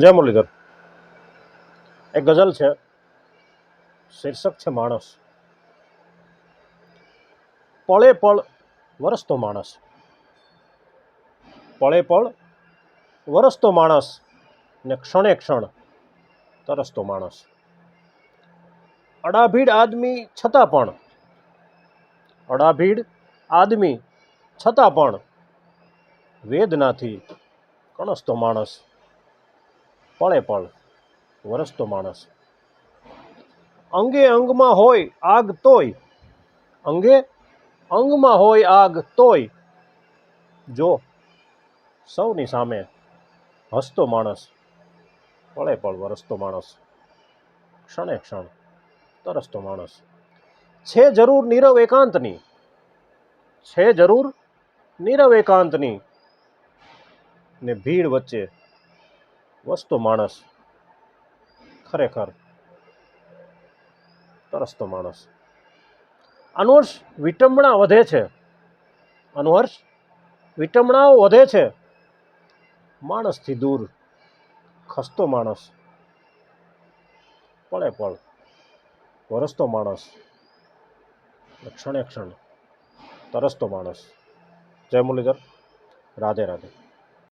જય મુરલીધર. એક ગઝલ છે, શીર્ષક છે માણસ. પળે પળ વરસતો માણસ. પળે પળ વરસતો માણસ ને ક્ષણે ક્ષણ તરસતો માણસ. અડાભીડ આદમી છતાં પણ, અડાભીડ આદમી છતાં પણ વેદનાથી કણસતો માણસ. પળે પળ વરસતો માણસ. અંગે અંગમાં હોય આગ તોય. અંગે અંગમાં હોય આગ તોય. જો સૌની સામે હસતો માણસ પળે પળ વરસતો માણસ. ક્ષણે ક્ષણ તરસતો માણસ. છે જરૂર નીરવ એકાંતની. છે જરૂર નીરવ એકાંતની. ને ભીડ વચ્ચે વસતો માણસ. ખરેખર. તરસતો માણસ. અનુવર્ષ વિટંબણા વધે છે. અનુવર્ષ વિટંબણાઓ વધે છે. માણસથી દૂર. ખસતો માણસ. પળે પળ. વરસતો માણસ. ક્ષણે ક્ષણ તરસતો માણસ. જય મુરલીધર. રાધે રાધે.